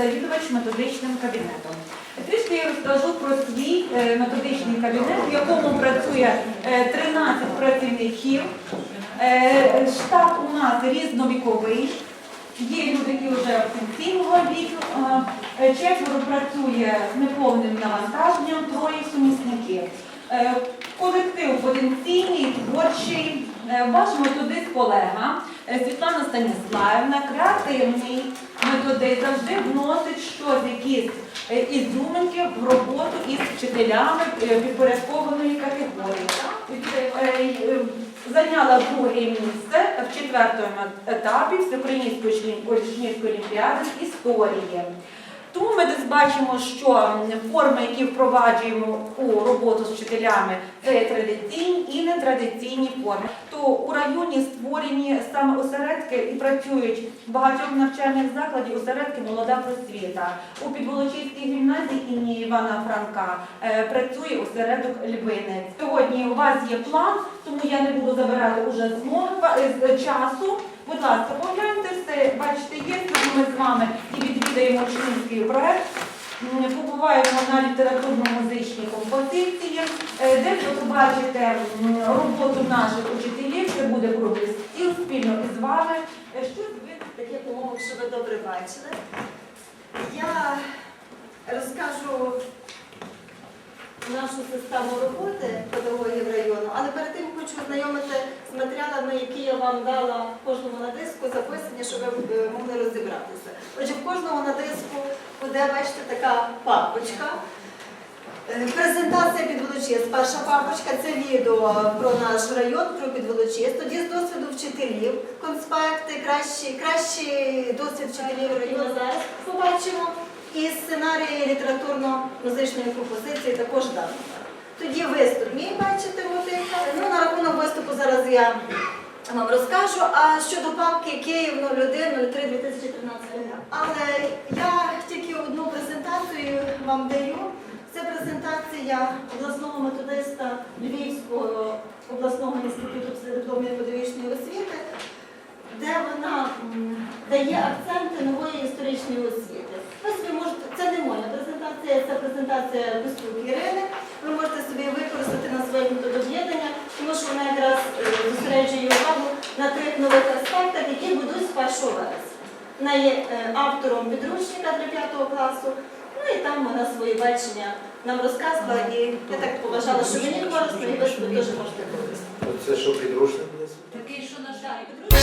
Завідувач методичним кабінетом. Трішки я розкажу про свій е, методичний кабінет, в якому працює е, 13 працівників. Е, Штат у нас різновіковий. Є люди, які вже пенсійного віку. Е, Четверо працює з неповним навантаженням, троє сумісників. Е, Колектив потенційний, творчий, Е, ваш методист колега е, Світлана Станіславівна, креативний методист, завжди вносить щось, якісь е, ізюминки в роботу із вчителями е, підпорядкованої категорії. Е, Зайняла друге місце в четвертому етапі Всеукраїнської олімпіади з історії. Тому ми десь бачимо, що форми, які впроваджуємо у роботу з вчителями, це є традиційні і нетрадиційні форми. То у районі створені саме осередки і працюють в багатьох навчальних закладів осередки молода просвіта. У Підволочиській гімназії імені Івана Франка е, працює осередок Львинець. Сьогодні у вас є план, тому я не буду забирати уже е, з часу. Будь ласка, погляньте все, бачите, є ми з вами відвідаємо учнівський проект. Побуваємо на літературно-музичній композиції, е, де ви побачите роботу наших учителів, це буде круглий стіл спільно із вами. Е, Що ви таких умовах, що ви добре бачили. Я розкажу нашу систему роботи педагогів району, але перед тим хочу ознайомити матеріалами, які я вам дала в кожному на диску, записані, щоб ви е, могли розібратися. Отже, в кожному на диску буде, бачите, така папочка. Е, Презентація підволочист. Перша папочка це відео про наш район, про підволочист. Тоді з досвіду вчителів, конспекти, кращий, кращий досвід вчителів району зараз побачимо. І сценарії літературно-музичної композиції також дано. Тоді виступ мій бачите мотив. Ну, на рахунок виступу зараз я вам розкажу. А щодо папки Київ 01 03 2013 Але я тільки одну презентацію вам даю. Це презентація обласного методиста Львівського обласного інституту психдипломної педагогічної освіти, де вона дає акценти нової історичної освіти. Це не моя презентація, це презентація Костюк Ірини. Ви можете собі використати на своє методоб'єднання, тому що вона якраз е, зосереджує увагу на трьох нових аспектах, які будуть з 1 вересня. Вона є е, автором підручника для 5 класу. Ну і там вона свої бачення нам розказувала, і я так побажала, що мені корисно, і ви теж можете користувати. Це що підручник такий, що на жаль.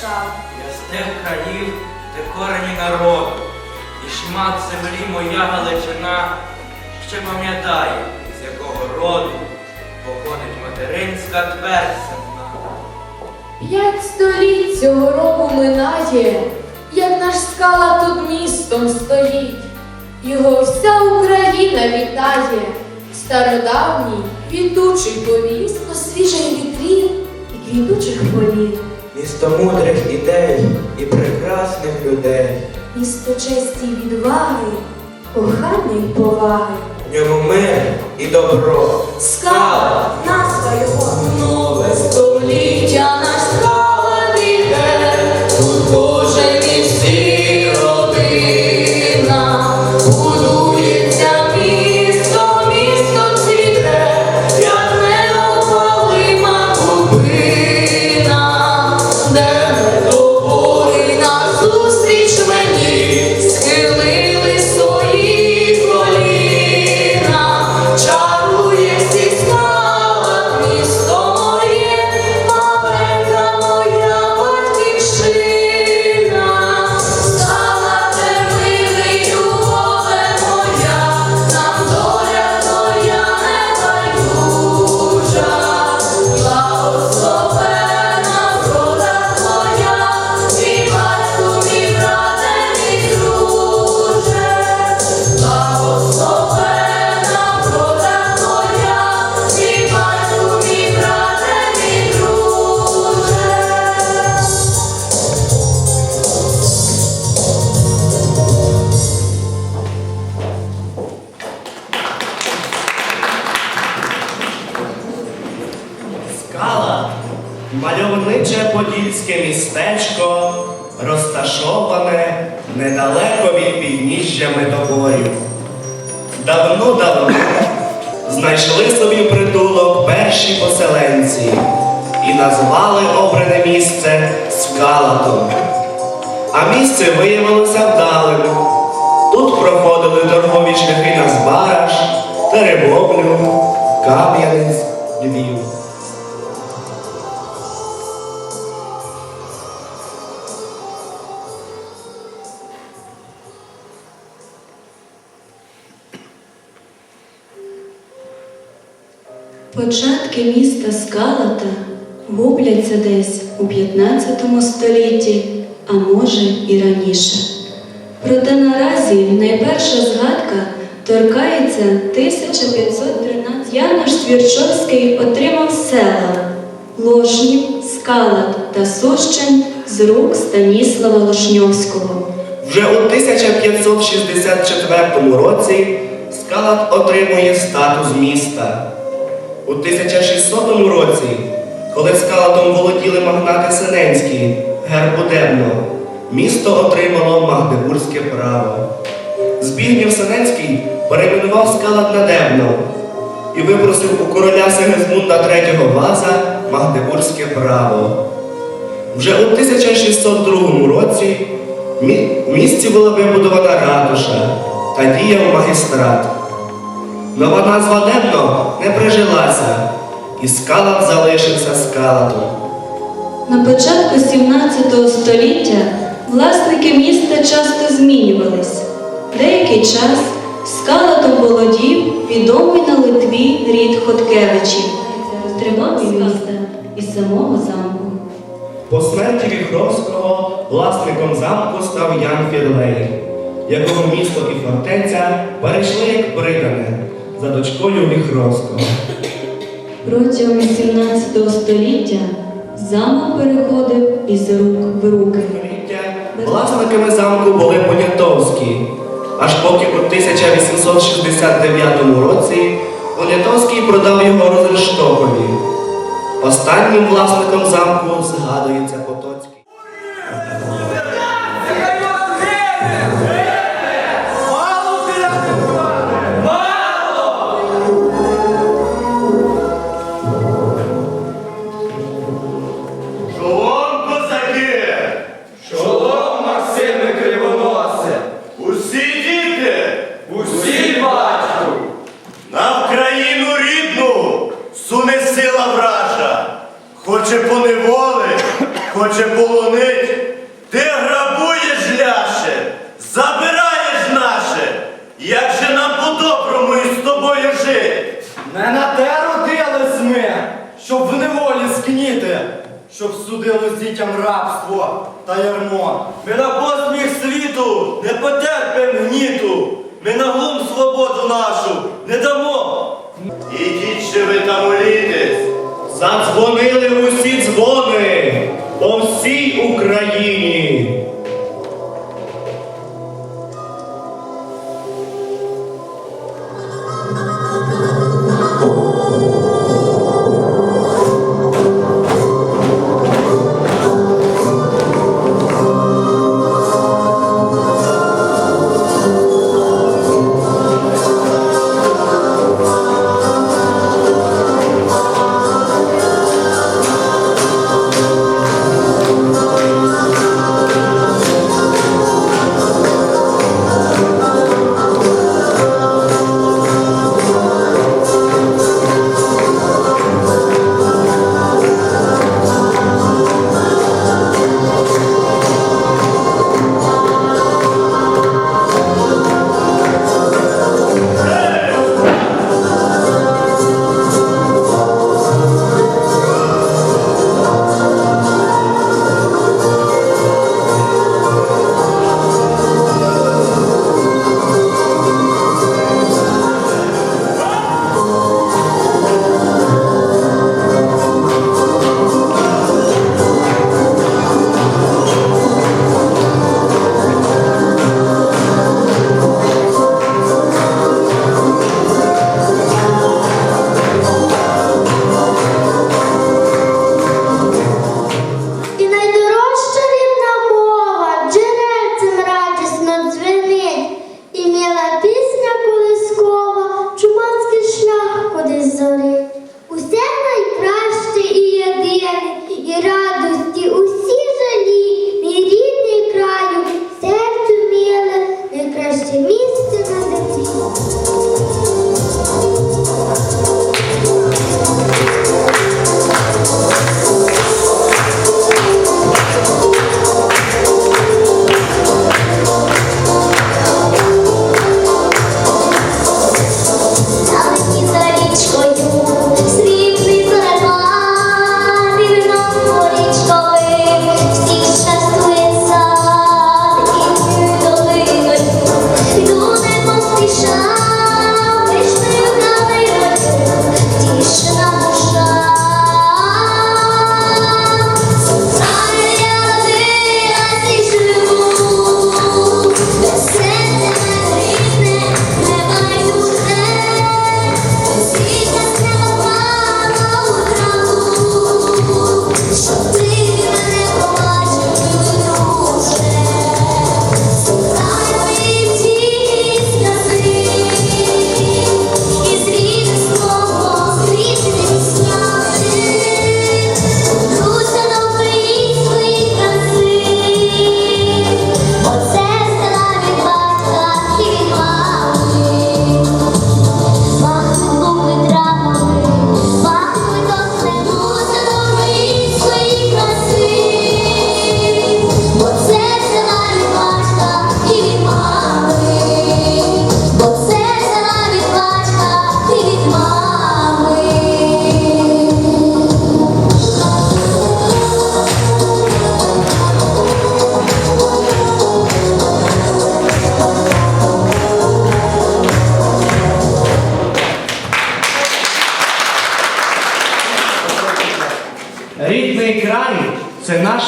Людських. Я з тих країв, де корені народу, і шмат землі моя Галичина ще пам'ятає, з якого роду походить материнська твердь П'ять століть цього року минає, як наш скала тут містом стоїть. Його вся Україна вітає, стародавній квітучий повіт, свіжий вітрін і квітучих полів. Місто мудрих ідей і прекрасних людей. Місто честі й відваги, кохання й поваги. В ньому мир і добро. Скала, назва його мальовниче подільське містечко, розташоване недалеко від підніжжя Медобою. Давно-давно знайшли собі притулок перші поселенці і назвали обране місце Скалатом. А місце виявилося вдалим. Тут проходили торгові шляхи на Збараж, Теребовлю, Кам'янець, Львів. Початки міста Скалата губляться десь у 15 столітті, а може і раніше. Проте наразі найперша згадка торкається 1513. Янош Твірчовський отримав села Лошнів, Скалат та Сущин з рук Станіслава Лошньовського. Вже у 1564 році Скалат отримує статус міста. У 1600 році, коли Скалатом володіли магнати Сененські, Гербудебно, місто отримало Магдебурзьке право. Збігнів Сененський перейменував Скалат на Дебно і випросив у короля Сигизмунда III Ваза Магдебурзьке право. Вже у 1602 році в місті була вибудована ратуша та діяв магістрат. Нова назва Дебно не прижилася, і скалат залишився скалатом. На початку 17 століття власники міста часто змінювались. Деякий час скалатом володів відомий на Литві рід Хоткевичів. Розтримав міста із самого замку. По смерті Віхровського власником замку став Ян Фірлей, якого місто і фортеця перейшли як придане за дочкою Віхровського. Протягом 17 століття замок переходив із рук в руки. Власниками замку були Понятовські, аж поки у 1869 році Понятовський продав його Розрештокові. Останнім власником замку згадується Потоцький. Не на те родились ми, щоб в неволі скніти, щоб судилось дітям рабство та ярмо. Ми на посміх світу не потерпим гніту, ми на глум свободу нашу не дамо. Ідіть же ви там молітесь, Задзвонили усі дзвони по всій Україні.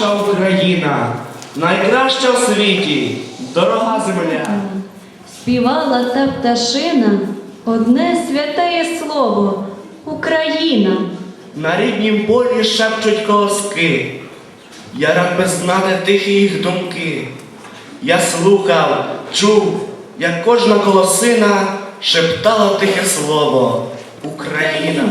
Наша Україна, найкраща в світі, дорога земля. Співала та пташина одне святеє слово Україна. На ріднім полі шепчуть колоски. Я рад би знати тихі їх думки. Я слухав, чув, як кожна колосина шептала тихе слово Україна.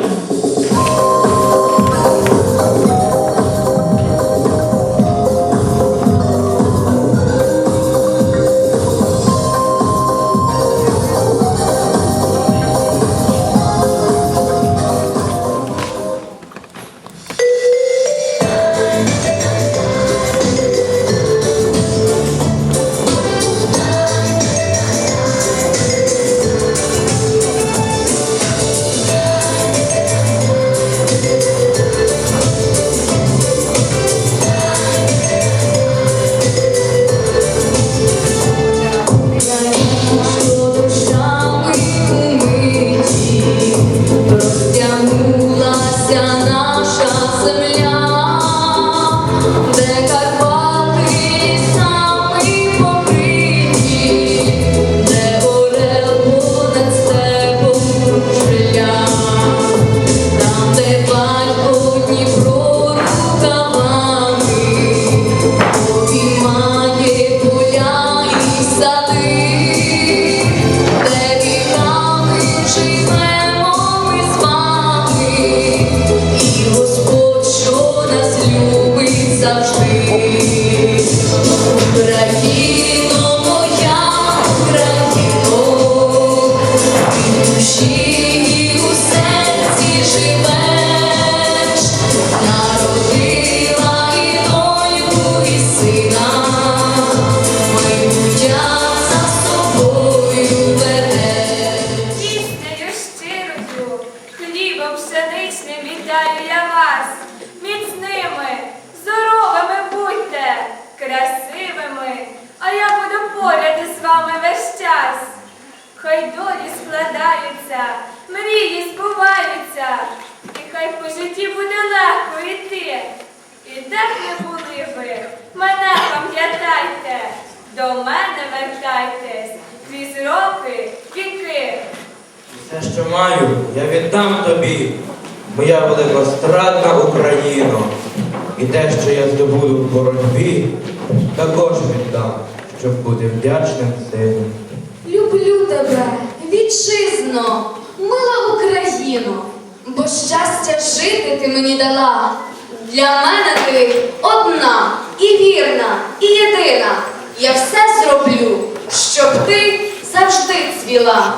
Завжди. Хай долі складаються, мрії збуваються, і хай по житті буде легко йти. І де б не були ви, мене пам'ятайте, до мене вертайтесь, крізь роки, віки. Все, що маю, я віддам тобі, моя великострадна Україно. І те, що я здобуду в боротьбі, також віддам, щоб бути вдячним сином. Люблю тебе, вітчизно, мила Україно, бо щастя жити ти мені дала. Для мене ти одна і вірна, і єдина. Я все зроблю, щоб ти завжди цвіла.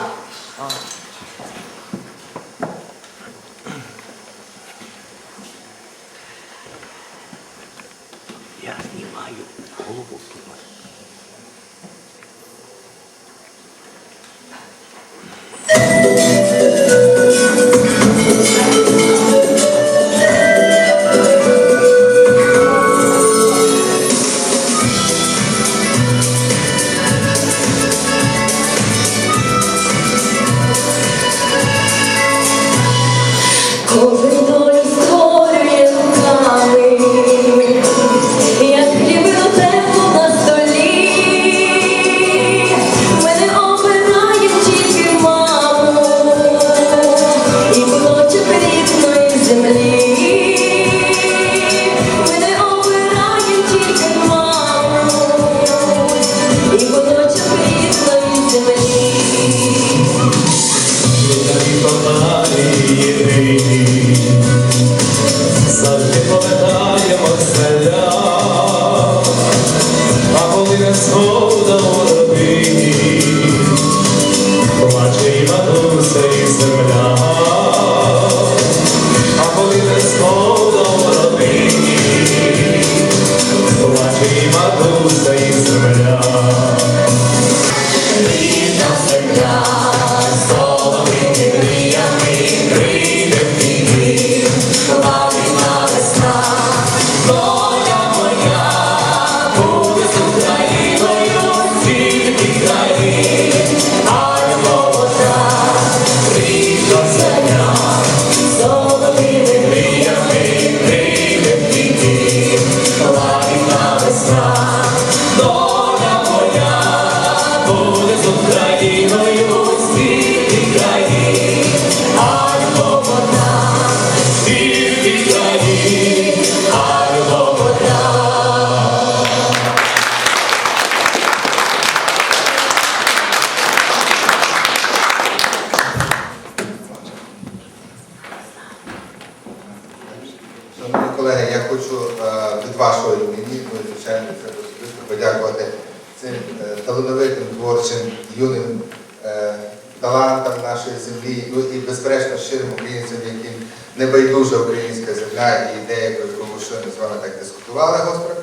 Цим е, талановитим творчим юним е, талантам нашої землі, ну і безперечно щирим українцям, яким не байдужа українська земля і ідея, про яку ми з вами так дискутували гостро,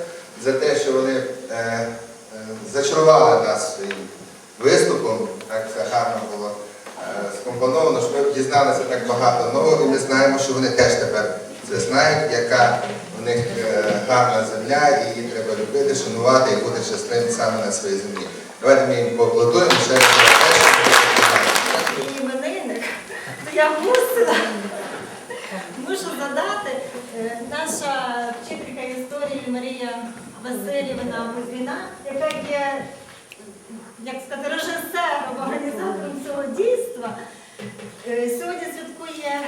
за те, що вони е, зачарували нас своїм виступом, так це гарно було скомпоновано, що ми дізналися так багато нового, і ми знаємо, що вони теж тепер це знають, яка у них гарна земля, і любити, шанувати і бути щасливим саме на своїй землі. Давайте ми їм поаплодуємо ще раз. і іменинник, то я мусила. Мушу задати, е, наша вчителька історії Марія Васильівна Кузьміна, яка є, як сказати, режисером, організатором цього дійства, е, сьогодні святкує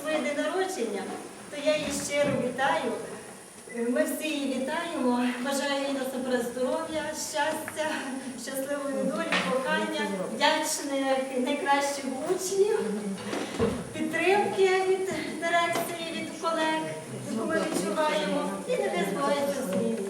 своє день народження, то я її щиро вітаю. Ми всі її вітаємо, бажаю їй насамперед здоров'я, щастя, щасливої долі, кохання, вдячних найкращих учнів, підтримки від дирекції, від колег, яку ми відчуваємо, і не зброя змін.